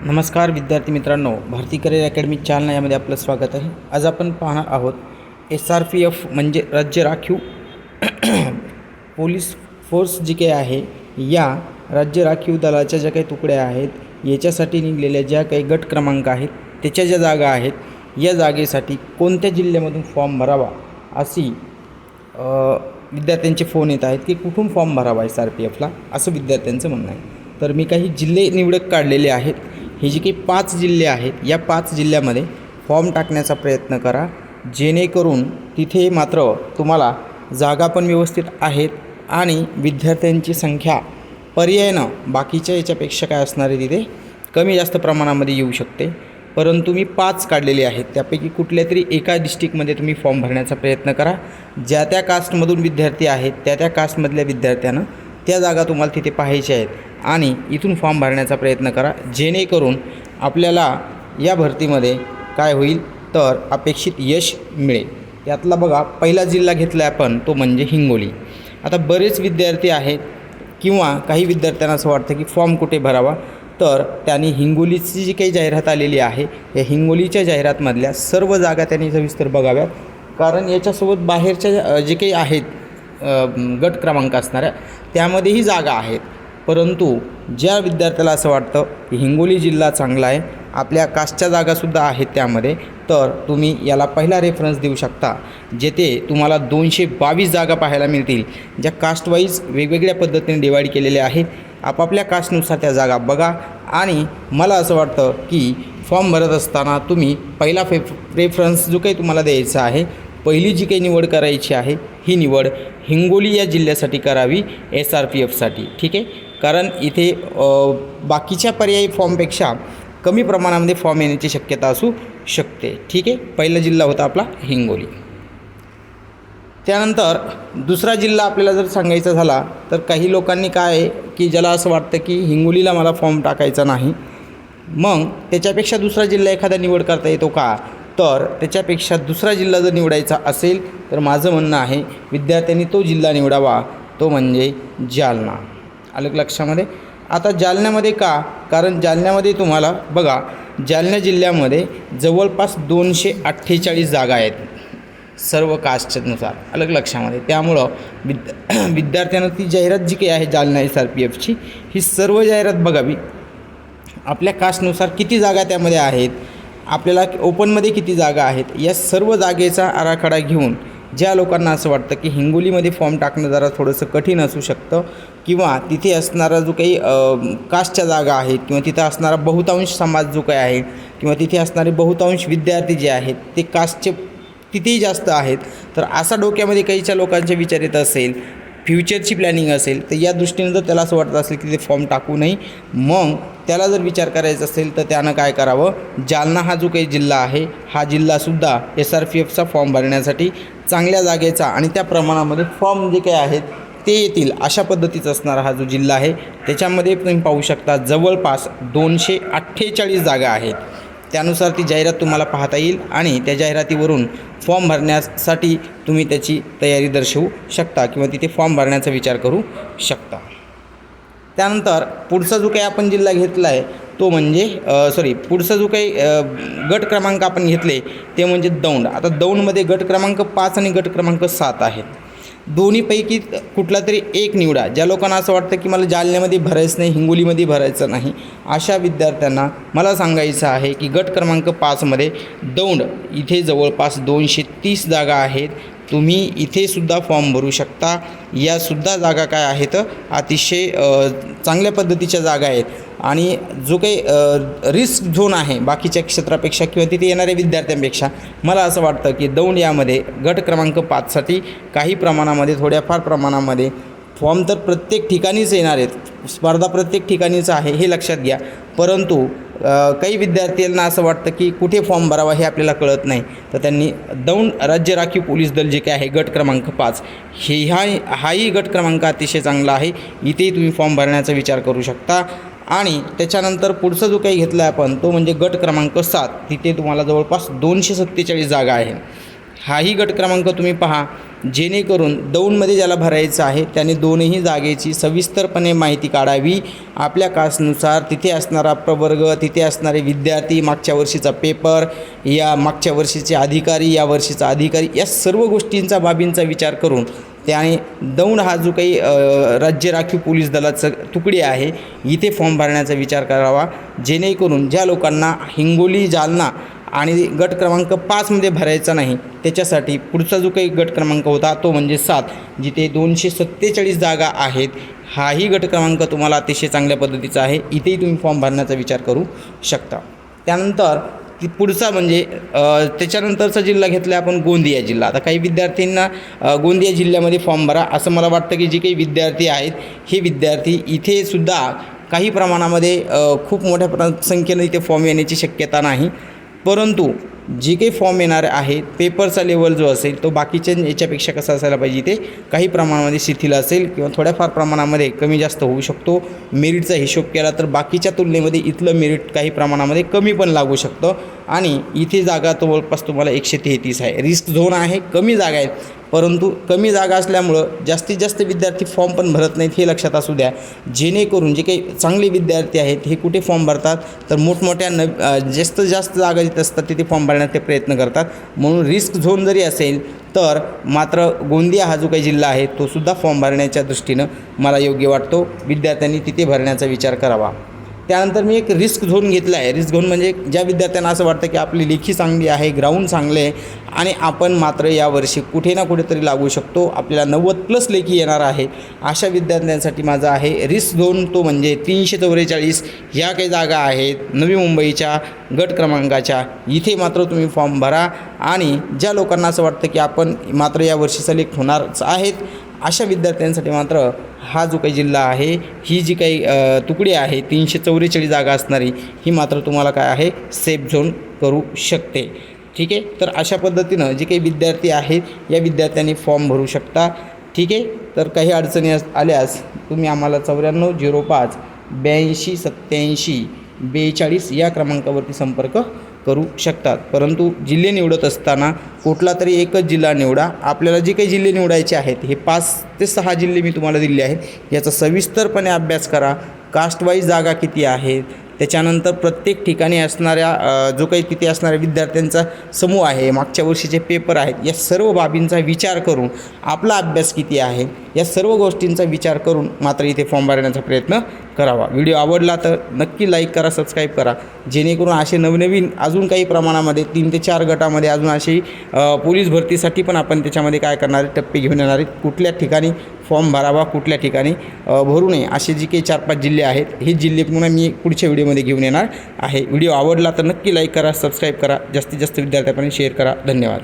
नमस्कार विद्यार्थी मित्रांनो भारती करिअर अकॅडमी चालना यामध्ये आपलं स्वागत आहे. आज आपण पाहणार आहोत एस आर पी एफ म्हणजे राज्य राखीव पोलीस फोर्स जी काही आहे या राज्य राखीव दलाच्या ज्या काही तुकड्या आहेत याच्यासाठी निघलेल्या ज्या काही गट क्रमांक आहेत त्याच्या ज्या जागा आहेत या जागेसाठी कोणत्या जिल्ह्यामधून फॉर्म भरावा अशी विद्यार्थ्यांचे फोन येत आहेत की कुठून फॉर्म भरावा एस आर पी एफला असं विद्यार्थ्यांचं म्हणणं आहे. तर मी काही जिल्हे निवडक काढलेले आहेत हे जे काही पाच जिल्हे आहेत या पाच जिल्ह्यामध्ये फॉर्म टाकण्याचा प्रयत्न करा. जेणेकरून तिथे मात्र तुम्हाला जागा पण व्यवस्थित आहेत आणि विद्यार्थ्यांची संख्या पर्यायानं बाकीच्या याच्यापेक्षा काय असणार आहे तिथे कमी जास्त प्रमाणामध्ये येऊ शकते. परंतु मी पाच काढलेले आहेत. त्यापैकी कुठल्या तरी एका डिस्ट्रिक्टमध्ये तुम्ही फॉर्म भरण्याचा प्रयत्न करा. ज्या त्या कास्टमधून विद्यार्थी आहेत त्या त्या कास्टमधल्या विद्यार्थ्यानं त्या जागा तुम्हाला तिथे पाहायच्या आहेत. आणि इथून फॉर्म भरण्याचा प्रयत्न करा. जेणेकरून आपल्याला या भरतीमध्ये काय होईल? तर अपेक्षित यश मिळेल. यातला बघा पहिला जिल्हा घेतला आपण तो म्हणजे हिंगोली. आता बरेच विद्यार्थी आहेत किंवा काही विद्यार्थ्यांना असं वाटतं की फॉर्म कुठे भरावा? तर त्यांनी हिंगोलीची जी काही जाहिरात आलेली आहे या हिंगोलीच्या जाहिरातमधल्या सर्व जागा त्यांनी सविस्तर बघाव्यात. कारण याच्यासोबत बाहेरच्या जे काही आहेत गट क्रमांक असणाऱ्या त्यामध्येही जागा आहेत. परंतु ज्या विद्यार्थ्याला असं वाटतं की हिंगोली जिल्हा चांगला आहे आपल्या कास्टच्या जागासुद्धा आहेत त्यामध्ये तर तुम्ही याला पहिला रेफरन्स देऊ शकता जेथे तुम्हाला दोनशे बावीस जागा पाहायला मिळतील ज्या कास्टवाईज वेगवेगळ्या पद्धतीने डिवाईड केलेल्या आहेत. आपापल्या कास्टनुसार त्या जागा बघा आणि मला असं वाटतं की फॉर्म भरत असताना तुम्ही पहिला फे रेफरन्स जो काही तुम्हाला द्यायचा आहे पहिली जी काही निवड करायची आहे ही निवड हिंगोली या जिल्ह्यासाठी करावी एस आर पी एफसाठी ठीक आहे? कारण इथे बाकीच्या पर्यायी फॉर्मपेक्षा कमी प्रमाणामध्ये फॉर्म येण्याची शक्यता असू शकते. ठीक आहे? पहिला जिल्हा होता आपला हिंगोली. त्यानंतर दुसरा जिल्हा आपल्याला जर सांगायचा झाला तर काही लोकांनी काय आहे की ज्याला असं वाटतं की हिंगोलीला मला फॉर्म टाकायचा नाही. मग त्याच्यापेक्षा दुसरा जिल्हा एखादा निवड करता येतो का? तर त्याच्यापेक्षा दुसरा जिल्हा जर निवडायचा असेल तर माझं म्हणणं आहे विद्यार्थ्यांनी तो जिल्हा निवडावा. तो म्हणजे जालना. आलं लक्षामध्ये? आता जालन्यामध्ये का? कारण जालन्यामध्ये तुम्हाला बघा जालना जिल्ह्यामध्ये जवळपास दोनशे अठ्ठेचाळीस जागा आहेत सर्व कास्टनुसार. अलग लक्षामध्ये? त्यामुळं विद्या विद्यार्थ्यांना ती जाहिरात जी काही आहे जालना एस आर पी एफची ही सर्व जाहिरात बघावी. आपल्या कास्टनुसार किती जागा त्यामध्ये आहेत? आपल्याला ओपनमध्ये किती जागा आहेत या सर्व जागेचा आराखडा घेऊन ज्या लोकांना असं वाटतं की हिंगोलीमध्ये फॉर्म टाकणं जरा थोडंसं कठीण असू शकतं किंवा तिथे असणारा जो काही कास्टच्या जागा आहेत किंवा तिथं असणारा बहुतांश समाज जो काही आहे किंवा तिथे असणारे बहुतांश विद्यार्थी जे आहेत ते कास्टचे तिथेही जास्त आहेत तर असा डोक्यामध्ये काहीच्या लोकांचे विचार येत असेल फ्युचरची प्लॅनिंग असेल तर या दृष्टीनं जर त्याला असं वाटत असेल की ते फॉर्म टाकू नये मग त्याला जर विचार करायचा असेल तर त्यानं काय करावं? जालना हा जो काही जिल्हा आहे हा जिल्हासुद्धा एस आर पी एफचा फॉर्म भरण्यासाठी चांगल्या जागेचा आणि त्या प्रमाणामध्ये फॉर्म जे काही आहेत ते येतील अशा पद्धतीचा असणारा हा जो जिल्हा आहे त्याच्यामध्ये तुम्ही पाहू शकता जवळपास दोनशे अठ्ठेचाळीस जागा आहेत. त्यानुसार ती जाहिरात तुम्हाला पाहता येईल आणि त्या जाहिरातीवरून फॉर्म भरण्यासाठी तुम्ही त्याची तयारी दर्शवू शकता किंवा तिथे फॉर्म भरण्याचा विचार करू शकता. त्यानंतर पुढचा जो काही आपण जिल्हा घेतला आहे तो म्हणजे सॉरी पुढचा जो काही गट क्रमांक आपण घेतले ते म्हणजे दौंड. आता दौंडमध्ये गट क्रमांक पाच आणि गट क्रमांक सात आहेत. दोन्हीपैकी कुठला तरी एक निवडा. ज्या लोकांना असं वाटतं की मला जालन्यामध्ये भरायचं नाही हिंगोलीमध्ये भरायचं नाही अशा विद्यार्थ्यांना मला सांगायचं आहे की गट क्रमांक पाचमध्ये दौंड इथे जवळपास दोनशे तीस जागा आहेत. तुम्ही इथेसुद्धा फॉर्म भरू शकता. यासुद्धा जागा काय आहेत? अतिशय चांगल्या पद्धतीच्या जागा आहेत. आणि जो काही रिस्क झोन आहे बाकीच्या क्षेत्रापेक्षा किंवा तिथे येणाऱ्या विद्यार्थ्यांपेक्षा मला असं वाटतं की दौंड यामध्ये गट क्रमांक पाचसाठी काही प्रमाणामध्ये थोड्याफार प्रमाणामध्ये फॉर्म तर प्रत्येक ठिकाणीच येणार आहेत. स्पर्धा प्रत्येक ठिकाणीच आहे हे लक्षात घ्या. परंतु काही विद्यार्थ्यांना असं वाटतं की कुठे फॉर्म भरावा हे आपल्याला कळत नाही. तर त्यांनी दौंड राज्य राखीव पोलीस दल जे काय आहे गट क्रमांक पाच हे ह्या हाही गट क्रमांक अतिशय चांगला आहे. इथेही तुम्ही फॉर्म भरण्याचा विचार करू शकता. आणि त्याच्यानंतर पुढचा जो काही घेतला आहे आपण तो म्हणजे गट क्रमांक सात. तिथे तुम्हाला जवळपास दोनशे सत्तेचाळीस जागा आहे हाही गट क्रमांक तुम्ही पहा. जेणेकरून दौंडमध्ये ज्याला भरायचं आहे त्याने दोनही जागेची सविस्तरपणे माहिती काढावी. आपल्या कासनुसार तिथे असणारा प्रवर्ग तिथे असणारे विद्यार्थी मागच्या वर्षीचा पेपर या मागच्या वर्षीचे अधिकारी या वर्षीचा अधिकारी या सर्व गोष्टींचा बाबींचा विचार करून त्याने दौंड हा जो काही राज्य राखीव पोलीस दलाचं तुकडी आहे इथे फॉर्म भरण्याचा विचार करावा. जेणेकरून ज्या लोकांना हिंगोली जालना आणि गट क्रमांक पाचमध्ये भरायचा नाही. त्याच्यासाठी पुढचा जो काही गट क्रमांक होता तो म्हणजे सात. जिथे दोनशे सत्तेचाळीस जागा आहेत हाही गट क्रमांक तुम्हाला अतिशय चांगल्या पद्धतीचा आहे. इथेही तुम्ही फॉर्म भरण्याचा विचार करू शकता. त्यानंतर ती पुढचा म्हणजे त्याच्यानंतरचा जिल्हा घेतला आपण गोंदिया जिल्हा. आता काही विद्यार्थ्यांना गोंदिया जिल्ह्यामध्ये फॉर्म भरा. असं मला वाटतं की जे काही विद्यार्थी आहेत हे विद्यार्थी इथेसुद्धा काही प्रमाणामध्ये खूप मोठ्या प्र संख्येनं इथे फॉर्म येण्याची शक्यता नाही. परंतु जे काही फॉर्म येणार आहेत पेपरचा लेवल जो असेल तो बाकीच्या याच्यापेक्षा कसा असायला पाहिजे ते काही प्रमाणामध्ये शिथिल असेल किंवा थोड्याफार प्रमाणामध्ये कमी जास्त होऊ शकतो. मेरिटचा हिशोब केला तर बाकीच्या तुलनेमध्ये इथलं मेरिट काही प्रमाणामध्ये कमी पण लागू शकतं. आणि इथे जागा जवळपास तुम्हाला एकशे तेहतीस आहे. रिस्क झोन आहे कमी जागा आहेत. परंतु कमी जागा असल्यामुळं जास्तीत जास्त विद्यार्थी फॉर्म पण भरत नाहीत हे लक्षात असू द्या. जेणेकरून जे काही चांगले विद्यार्थी आहेत हे कुठे फॉर्म भरतात? तर मोठमोठ्या न जास्त जास्त जागा जिथे असतात तिथे फॉर्म भरण्याचे प्रयत्न करतात. म्हणून रिस्क झोन जरी असेल तर मात्र गोंदिया हा जो काही जिल्हा आहे तोसुद्धा फॉर्म भरण्याच्या दृष्टीनं मला योग्य वाटतो. विद्यार्थ्यांनी तिथे भरण्याचा विचार करावा. त्यानंतर मी एक रिस्क झोन घेतला आहे. रिस्क झोन म्हणजे ज्या विद्यार्थ्यांना असं वाटतं की आपली लेखी चांगली आहे ग्राउंड चांगले आहे आणि आपण मात्र यावर्षी कुठे ना कुठेतरी लागू शकतो. आपल्याला नव्वद प्लस लेखी येणार आहे अशा विद्यार्थ्यांसाठी माझा आहे रिस्क झोन. तो म्हणजे तीनशे चौवेचाळीस ह्या काही जागा आहेत. नवी मुंबईच्या गट क्रमांकाच्या. इथे मात्र तुम्ही फॉर्म भरा आणि ज्या लोकांना असं वाटतं की आपण मात्र या वर्षीचा लेख होणारच आहेत अशा विद्यार्थ्यांसाठी मात्र हा जो काही जिल्हा आहे ही जी काही तुकडी आहे तीनशे चौवेचाळीस जागा असणारी ही मात्र तुम्हाला काय आहे सेफ झोन करू शकते. ठीक आहे? तर अशा पद्धतीनं जे काही विद्यार्थी आहेत या विद्यार्थ्यांनी फॉर्म भरू शकता. ठीक आहे? तर काही अडचणी अस- आल्यास तुम्ही आम्हाला चौऱ्याण्णव झिरो पाच ब्याऐंशी सत्त्याऐंशी बेचाळीस या क्रमांकावरती संपर्क करू शकतात. परंतु जिल्हे निवडत असताना कुठला तरी एकच जिल्हा निवडा. आपल्याला जे काही जिल्हे निवडायचे आहेत हे पाच ते सहा जिल्हे मी तुम्हाला दिले आहेत. याचा सविस्तरपणे अभ्यास करा. कास्टवाईज जागा किती आहेत त्याच्यानंतर प्रत्येक ठिकाणी असणाऱ्या जो काही तिथे असणाऱ्या विद्यार्थ्यांचा समूह आहे मागच्या वर्षीचे पेपर आहेत या सर्व बाबींचा विचार करून आपला अभ्यास किती आहे या सर्व गोष्टींचा विचार करून मात्र इथे फॉर्म भरण्याचा प्रयत्न करावा. व्हिडिओ आवडला तर नक्की लाईक करा सबस्क्राईब करा. जेणेकरून असे नवनवीन अजून काही प्रमाणामध्ये तीन ते चार गटामध्ये अजून अशी पोलीस भरतीसाठी पण आपण त्याच्यामध्ये काय करणार टप्पे घेऊन येणार आहेत. कुठल्या ठिकाणी फॉर्म भरावा कुठल्या ठिकाणी भरू नये असे जे काही चार पाच जिल्हे आहेत हे जिल्हे पुन्हा मी पुढच्या व्हिडिओमध्ये घेऊन येणार आहे. व्हिडिओ आवडला तर नक्की लाईक करा सबस्क्राईब करा. जास्तीत जास्त विद्यार्थ्यांपर्यंत शेअर करा. धन्यवाद.